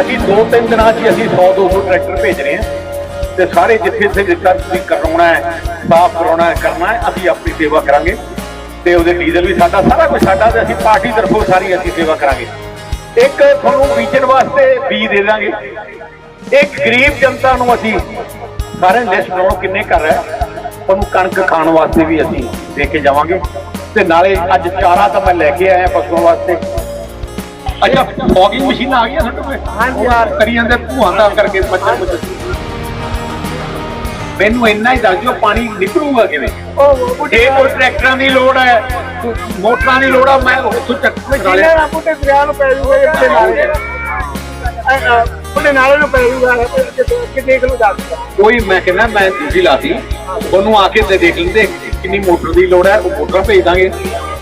ਅਸੀਂ ਦੋ ਤਿੰਨ ਦਿਨਾਂ 'ਚ ਹੀ ਅਸੀਂ 100 200 ਟਰੈਕਟਰ ਭੇਜ ਰਹੇ ਹਾਂ ਤੇ ਸਾਰੇ ਜਿੱਥੇ ਜਿੱਥੇ ਜਿੱਥੇ ਤੁਸੀਂ ਕਰਾਉਣਾ ਹੈ, ਸਾਫ਼ ਕਰਾਉਣਾ ਹੈ, ਕਰਨਾ ਹੈ, ਅਸੀਂ ਆਪਣੀ ਸੇਵਾ ਕਰਾਂਗੇ। ਤੇ ਉਹਦੇ ਡੀਜ਼ਲ ਵੀ ਸਾਡਾ, ਸਾਰਾ ਕੁਝ ਸਾਡਾ ਤੇ ਅਸੀਂ ਪਾਰਟੀ ਤਰਫੋਂ ਸਾਰੀ ਅਸੀਂ ਸੇਵਾ ਕਰਾਂਗੇ। ਇੱਕ ਤੁਹਾਨੂੰ ਬੀਜਣ ਵਾਸਤੇ ਬੀਜ ਦੇ ਦਾਂਗੇ। ਇੱਕ ਗਰੀਬ ਜਨਤਾ ਨੂੰ ਅਸੀਂ ਸਾਰੇ ਲਿਸਟ ਬਣਾਉਣ ਕਿੰਨੇ ਕਰ ਰਿਹਾ ਤੁਹਾਨੂੰ ਕਣਕ ਖਾਣ ਵਾਸਤੇ ਵੀ ਅਸੀਂ ਦੇ ਕੇ ਜਾਵਾਂਗੇ। ਤੇ ਨਾਲੇ ਅੱਜ ਚਾਰਾ ਤਾਂ ਮੈਂ ਲੈ ਕੇ ਆਇਆ ਪਸ਼ੂਆਂ ਵਾਸਤੇ। ਅੱਛਾ ਫੌਗਿੰਗ ਮਸ਼ੀਨਾਂ ਆ ਗਈਆਂ ਤੁਹਾਡੇ ਕੋਲ? ਹਾਂਜੀ ਯਾਰ। ਕਰੀ ਜਾਂਦੇ ਭੂਆਂ ਦਾ ਕਰਕੇ ਮੱਛਰ ਮੁੱਛਰ। ਮੈਨੂੰ ਇੰਨਾ ਹੀ ਦੱਸ ਦਿਓ ਪਾਣੀ ਨਿਕਲੂਗਾ ਕਿਵੇਂ? ਜੇ ਕੋਈ ਟਰੈਕਟਰਾਂ ਦੀ ਲੋੜ ਹੈ ਕੋਈ ਮੋਟਰਾਂ ਦੀ ਲੋੜ ਹੈ ਮੈਂ ਉੱਥੋਂ ਚੱਕ ਕਰਾ ਲਿਆ ਮਸ਼ੀਨਾਂ ਬੁੱਢੇ ਦਰਿਆ ਨੂੰ ਪੈ ਜੂਗਾ ਇਹ ਬੁੱਢੇ ਨਾਲੇ। ਬੁੱਢੇ ਨਾਲੇ ਨੂੰ ਪੈ ਜੂਗਾ ਕਿ ਦੇਖ ਲਓ ਜਾ ਕੇ। ਕੋਈ ਮੈਂ ਕਹਿੰਦਾ ਮੈਂ ਦੂਜੀ ਲਾਤੀ। ਉਹਨੂੰ ਆ ਕੇ ਦੇਖ ਲੈਂਦੇ ਕਿੰਨੀ ਮੋਟਰ ਦੀ ਲੋੜ ਹੈ ਉਹ ਮੋਟਰ ਭੇਜ ਦਾਂਗੇ।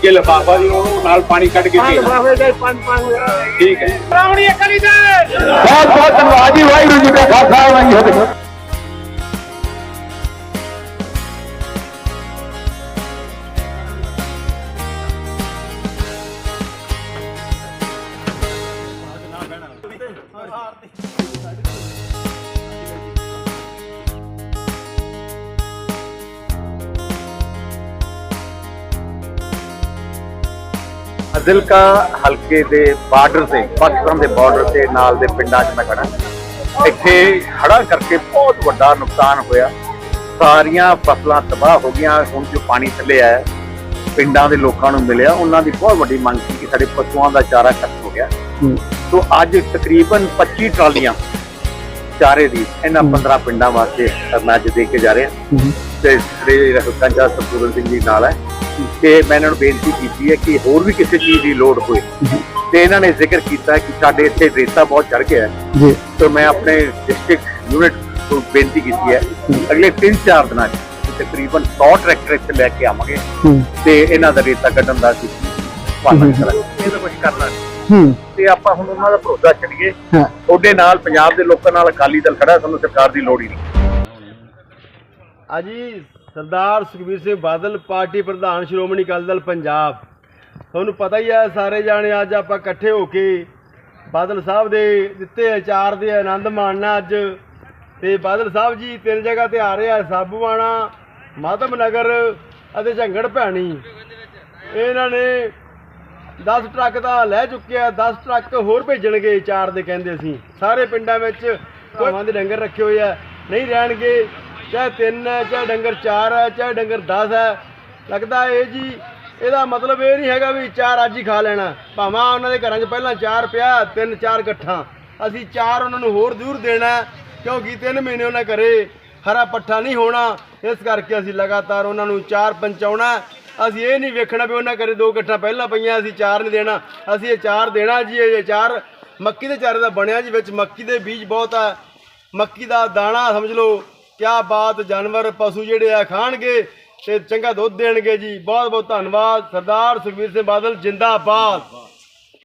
ਜੇ ਲਫਾਫਾ ਦੀ ਉਹਨੂੰ ਨਾਲ ਪਾਣੀ ਕੱਢ ਕੇ ਭੇਜ ਦਾਂਗੇ ਬਾਬੇ ਦੇ ਪੰਜ ਪੰਜ ਠੀਕ ਹੈ ਰਾਵਣੀ ਅਕਲੀ ਦੇ ਬਹੁਤ ਬਹੁਤ ਧੰਨਵਾਦ ਜੀ ਵਾਹਿਗੁਰੂ ਜੀ ਕਾ ਖਾਲਸਾ ਵਾਹਿਗੁਰੂ ਜੀ ਕੀ ਫਤਿਹ ਅਜ਼ਿਲਕਾ ਹਲਕੇ ਦੇ ਬਾਰਡਰ ਤੇ ਪਾਕਿਸਤਾਨ ਦੇ ਬਾਰਡਰ ਤੇ ਨਾਲ ਦੇ ਪਿੰਡਾਂ 'ਚ ਮੈਂ ਖੜਾ ਇੱਥੇ ਹੜ੍ਹਾਂ ਕਰਕੇ ਬਹੁਤ ਵੱਡਾ ਨੁਕਸਾਨ ਹੋਇਆ। ਸਾਰੀਆਂ ਫਸਲਾਂ ਤਬਾਹ ਹੋ ਗਈਆਂ ਹੁਣ ਜੋ ਪਾਣੀ ਥੱਲੇ ਆਇਆ ਪਿੰਡਾਂ ਦੇ ਲੋਕਾਂ ਨੂੰ ਮਿਲਿਆ ਉਹਨਾਂ ਦੀ ਬਹੁਤ ਵੱਡੀ ਮੰਗ ਸੀ ਕਿ ਸਾਡੇ ਪਸ਼ੂਆਂ ਦਾ ਚਾਰਾ ਖਤਮ ਹੋ ਗਿਆ। ਸੋ ਅੱਜ ਤਕਰੀਬਨ 25 ਟਰਾਲੀਆਂ ਚਾਰੇ ਦੀ ਇਹਨਾਂ 15 ਪਿੰਡਾਂ ਵਾਸਤੇ ਮੈਂ ਅੱਜ ਦੇ ਕੇ ਜਾ ਰਿਹਾ। ਤੇ ਸ੍ਰੀ ਰਘੁਕੰਜਾ ਸਤਪੂਰਨ ਸਿੰਘ ਜੀ ਨਾਲ ਹੈ। ਤੇ ਮੈਂ ਇਹਨਾਂ ਨੂੰ ਬੇਨਤੀ ਕੀਤੀ ਹੈ ਕਿ ਹੋਰ ਵੀ ਕਿਸੇ ਚੀਜ਼ ਦੀ ਲੋੜ ਹੋਏ ਤੇ ਇਹਨਾਂ ਨੇ ਜ਼ਿਕਰ ਕੀਤਾ ਕਿ ਸਾਡੇ ਇੱਥੇ ਰੇਤਾ ਬਹੁਤ ਚੜ ਗਿਆ ਹੈ। ਜੀ। ਤੇ ਮੈਂ ਆਪਣੇ ਡਿਸਟ੍ਰਿਕਟ ਯੂਨਿਟ ਨੂੰ ਬੇਨਤੀ ਕੀਤੀ ਹੈ ਅਗਲੇ 3-4 ਦਿਨਾਂ 'ਚ ਤਕਰੀਬਨ 100 ਟਰੈਕਟਰ ਇੱਥੇ ਲੈ ਕੇ ਆਵਾਂਗੇ ਤੇ ਇਹਨਾਂ ਦਾ ਰੇਤਾ ਕੱਢਣ ਦਾ ਅਸੀਂ ਪਾਲਣ ਕਰਾਂਗੇ। ਇਹਦਾ ਕੁਝ ਕਰਨਾ। ਹੂੰ। ਤੇ ਆਪਾਂ ਹੁਣ ਉਹਨਾਂ ਦਾ ਭਰੋਸਾ ਛੱਡੀਏ ਹਾਂ। ਤੁਹਾਡੇ ਨਾਲ ਪੰਜਾਬ ਦੇ ਲੋਕਾਂ ਨਾਲ ਅਕਾਲੀ ਦਲ ਖੜਾ ਸਾਨੂੰ ਸਰਕਾਰ ਦੀ ਲੋੜ ਹੀ ਨਹੀਂ। ਅਜੀ ਸਰਦਾਰ ਸੁਖਬੀਰ ਸਿੰਘ ਬਾਦਲ ਪਾਰਟੀ ਪ੍ਰਧਾਨ ਸ਼੍ਰੋਮਣੀ ਅਕਾਲੀ ਦਲ ਪੰਜਾਬ। ਤੁਹਾਨੂੰ ਪਤਾ ਹੀ ਹੈ ਸਾਰੇ ਜਾਣੇ ਅੱਜ ਆਪਾਂ ਇਕੱਠੇ ਹੋ ਕੇ ਬਾਦਲ ਸਾਹਿਬ ਦੇ ਦਿੱਤੇ ਅਚਾਰ ਦੇ ਆਨੰਦ ਮਾਣਨਾ ਅੱਜ। ਤੇ ਬਾਦਲ ਸਾਹਿਬ ਜੀ ਤਿੰਨ ਜਗ੍ਹਾ ਤੇ ਆ ਰਹੇ ਆ ਸਾਬੂਆਣਾ ਮਾਧਵ ਨਗਰ ਅਤੇ ਝੰਗੜ ਭੈਣੀ। ਇਹਨਾਂ ਨੇ 10 ਟਰੱਕ ਤਾਂ ਲੈ ਚੁੱਕੇ ਆ 10 ਟਰੱਕ ਹੋਰ ਭੇਜਣਗੇ ਚਾਰ ਦੇ ਕਹਿੰਦੇ ਅਸੀਂ ਸਾਰੇ ਪਿੰਡਾਂ ਵਿੱਚ ਗਾਵਾਂ ਦੇ ਡੰਗਰ ਰੱਖੇ ਹੋਏ ਆ ਨਹੀਂ ਰਹਿਣਗੇ। ਚਾਹੇ ਤਿੰਨ ਹੈ, ਚਾਹੇ ਡੰਗਰ ਚਾਰ ਹੈ, ਚਾਹੇ ਡੰਗਰ 10 ਹੈ। ਲੱਗਦਾ ਇਹ ਜੀ, ਇਹਦਾ ਮਤਲਬ ਇਹ ਨਹੀਂ ਹੈਗਾ ਵੀ ਚਾਰ ਅੱਜ ਹੀ ਖਾ ਲੈਣਾ। ਭਾਵੇਂ ਉਹਨਾਂ ਦੇ ਘਰਾਂ 'ਚ ਪਹਿਲਾਂ ਚਾਰ ਪਿਆ, ਤਿੰਨ ਚਾਰ ਇਕੱਠਾ। ਅਸੀਂ ਚਾਰ ਉਹਨਾਂ ਨੂੰ ਹੋਰ ਜ਼ਰੂਰ ਦੇਣਾ ਕਿਉਂਕਿ ਤਿੰਨ ਮਹੀਨੇ ਉਹਨਾਂ ਘਰੇ ਹਰਾ ਪੱਠਾ ਨਹੀਂ ਹੋਣਾ। ਇਸ ਕਰਕੇ ਅਸੀਂ ਲਗਾਤਾਰ ਉਹਨਾਂ ਨੂੰ ਚਾਰ ਪਹੁੰਚਾਉਣਾ ਅਸੀਂ ਇਹ ਨਹੀਂ ਵੇਖਣਾ ਵੀ ਉਹਨਾਂ ਘਰੇ ਦੋ ਇਕੱਠਾ ਪਹਿਲਾਂ ਪਈਆਂ, ਅਸੀਂ ਚਾਰ ਨਹੀਂ ਦੇਣਾ। ਅਸੀਂ ਇਹ ਚਾਰ ਦੇਣਾ ਜੀ, ਇਹ ਚਾਰ ਮੱਕੀ ਦੇ ਚਾਰੇ ਦਾ ਬਣਿਆ ਜੀ, ਵਿੱਚ ਮੱਕੀ ਦੇ ਬੀਜ ਬਹੁਤ ਆ। ਮੱਕੀ ਦਾ ਦਾਣਾ ਸਮਝ ਲਓ ਕਿਆ ਬਾਤ ਜਾਨਵਰ ਪਸ਼ੂ ਜਿਹੜੇ ਆ ਖਾਣਗੇ ਤੇ ਚੰਗਾ ਦੁੱਧ ਦੇਣਗੇ ਜੀ। ਬਹੁਤ ਬਹੁਤ ਧੰਨਵਾਦ। ਸਰਦਾਰ ਸੁਖਬੀਰ ਸਿੰਘ ਬਾਦਲ, ਜਿੰਦਾਬਾਦ।